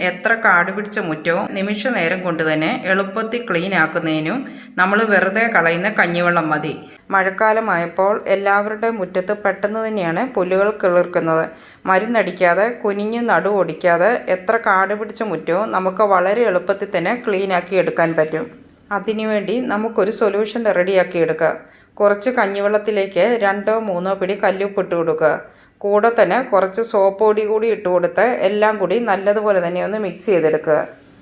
എത്ര കാട് പിടിച്ച മുറ്റവും നിമിഷ നേരം കൊണ്ട് തന്നെ എളുപ്പത്തിൽ ക്ലീൻ ആക്കുന്നതിനും നമ്മൾ വെറുതെ കളയുന്ന കഞ്ഞിവെള്ളം മതി. മഴക്കാലമായപ്പോൾ എല്ലാവരുടെ മുറ്റത്ത് പെട്ടെന്ന് തന്നെയാണ് പുല്ലുകൾ കിളിർക്കുന്നത്. മരുന്നടിക്കാതെ കുനിഞ്ഞ് നടു ഓടിക്കാതെ എത്ര കാട് പിടിച്ച മുറ്റവും നമുക്ക് വളരെ എളുപ്പത്തിൽ തന്നെ ക്ലീനാക്കി എടുക്കാൻ പറ്റും. അതിനുവേണ്ടി നമുക്കൊരു സൊല്യൂഷൻ റെഡിയാക്കി എടുക്കുക. കുറച്ച് കഞ്ഞിവെള്ളത്തിലേക്ക് രണ്ടോ മൂന്നോ പിടി കല്ലുപ്പിട്ട് കൊടുക്കുക. കൂടെ തന്നെ കുറച്ച് സോപ്പ് പൊടി കൂടി ഇട്ട് കൊടുത്ത് എല്ലാം കൂടി നല്ലതുപോലെ തന്നെ ഒന്ന് മിക്സ് ചെയ്തെടുക്കുക.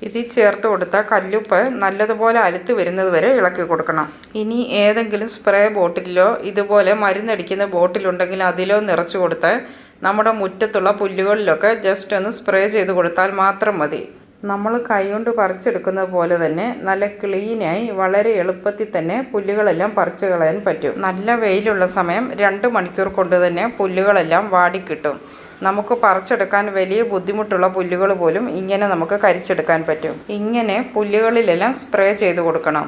ഇതിൽ ചേർത്ത് കൊടുത്ത കല്ലുപ്പ് നല്ലതുപോലെ അലുത്ത് വരുന്നത് വരെ ഇളക്കി കൊടുക്കണം. ഇനി ഏതെങ്കിലും സ്പ്രേ ബോട്ടിലോ ഇതുപോലെ മരുന്നടിക്കുന്ന ബോട്ടിലുണ്ടെങ്കിൽ അതിലോ നിറച്ച് കൊടുത്ത് നമ്മുടെ മുറ്റത്തുള്ള പുല്ലുകളിലൊക്കെ ജസ്റ്റ് ഒന്ന് സ്പ്രേ ചെയ്ത് കൊടുത്താൽ മാത്രം മതി. നമ്മൾ കൈകൊണ്ട് പറിച്ചെടുക്കുന്നത് പോലെ തന്നെ നല്ല ക്ലീനായി വളരെ എളുപ്പത്തിൽ തന്നെ പുല്ലുകളെല്ലാം പറിച്ചു കളയാൻ പറ്റും. നല്ല വെയിലുള്ള സമയം രണ്ട് മണിക്കൂർ കൊണ്ട് തന്നെ പുല്ലുകളെല്ലാം വാടിക്കിട്ടും. നമുക്ക് പറിച്ചെടുക്കാൻ വലിയ ബുദ്ധിമുട്ടുള്ള പുല്ലുകൾ പോലും ഇങ്ങനെ നമുക്ക് കരിച്ചെടുക്കാൻ പറ്റും. ഇങ്ങനെ പുല്ലുകളിലെല്ലാം സ്പ്രേ ചെയ്ത് കൊടുക്കണം.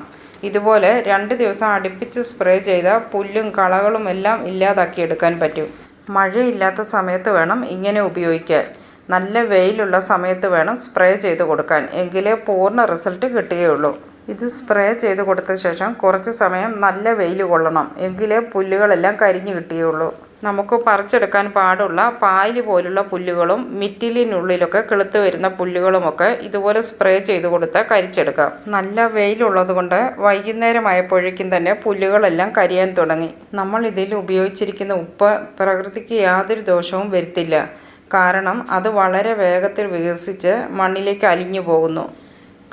ഇതുപോലെ രണ്ട് ദിവസം അടുപ്പിച്ച് സ്പ്രേ ചെയ്ത പുല്ലും കളകളും എല്ലാം ഇല്ലാതാക്കി എടുക്കാൻ പറ്റും. മഴയില്ലാത്ത സമയത്ത് വേണം ഇങ്ങനെ ഉപയോഗിക്കാൻ. നല്ല വെയിലുള്ള സമയത്ത് വേണം സ്പ്രേ ചെയ്ത് കൊടുക്കാൻ. എങ്കിലേ പൂർണ റിസൾട്ട് കിട്ടുകയുള്ളൂ. ഇത് സ്പ്രേ ചെയ്ത് കൊടുത്ത ശേഷം കുറച്ച് സമയം നല്ല വെയിൽ കൊള്ളണം. എങ്കിലേ പുല്ലുകളെല്ലാം കരിഞ്ഞു കിട്ടുകയുള്ളൂ. നമുക്ക് പറിച്ചെടുക്കാൻ പാടുള്ള പായൽ പോലുള്ള പുല്ലുകളും മിറ്റിലിനുള്ളിലൊക്കെ കിളുത്ത് വരുന്ന പുല്ലുകളുമൊക്കെ ഇതുപോലെ സ്പ്രേ ചെയ്ത് കൊടുത്ത് കരിച്ചെടുക്കാം. നല്ല വെയിലുള്ളതുകൊണ്ട് വൈകുന്നേരമായപ്പോഴേക്കും തന്നെ പുല്ലുകളെല്ലാം കരിയാൻ തുടങ്ങി. നമ്മൾ ഇതിൽ ഉപയോഗിച്ചിരിക്കുന്ന ഉപ്പ് പ്രകൃതിക്ക് യാതൊരു ദോഷവും വരുത്തില്ല. കാരണം അത് വളരെ വേഗത്തിൽ വികസിച്ച് മണ്ണിലേക്ക് അലിഞ്ഞു പോകുന്നു.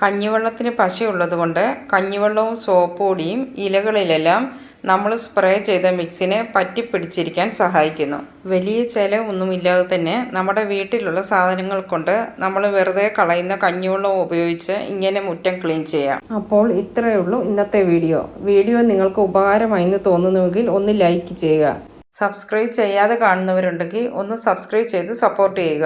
കഞ്ഞിവെള്ളത്തിന് പശയുള്ളതുകൊണ്ട് കഞ്ഞിവെള്ളവും സോപ്പ് പൊടിയും ഇലകളിലെല്ലാം നമ്മൾ സ്പ്രേ ചെയ്ത മിക്സിനെ പറ്റിപ്പിടിച്ചിരിക്കാൻ സഹായിക്കുന്നു. വലിയ ചിലവൊന്നുമില്ലാതെ തന്നെ നമ്മുടെ വീട്ടിലുള്ള സാധനങ്ങൾ കൊണ്ട് നമ്മൾ വെറുതെ കളയുന്ന കഞ്ഞിവെള്ളം ഉപയോഗിച്ച് ഇങ്ങനെ മുറ്റം ക്ലീൻ ചെയ്യാം. അപ്പോൾ ഇത്രയേ ഉള്ളൂ ഇന്നത്തെ വീഡിയോ. വീഡിയോ നിങ്ങൾക്ക് ഉപകാരമായി എന്ന് തോന്നുന്നുവെങ്കിൽ ഒന്ന് ലൈക്ക് ചെയ്യുക. സബ്സ്ക്രൈബ് ചെയ്യാതെ കാണുന്നവരുണ്ടെങ്കിൽ ഒന്ന് സബ്സ്ക്രൈബ് ചെയ്ത് സപ്പോർട്ട് ചെയ്യുക.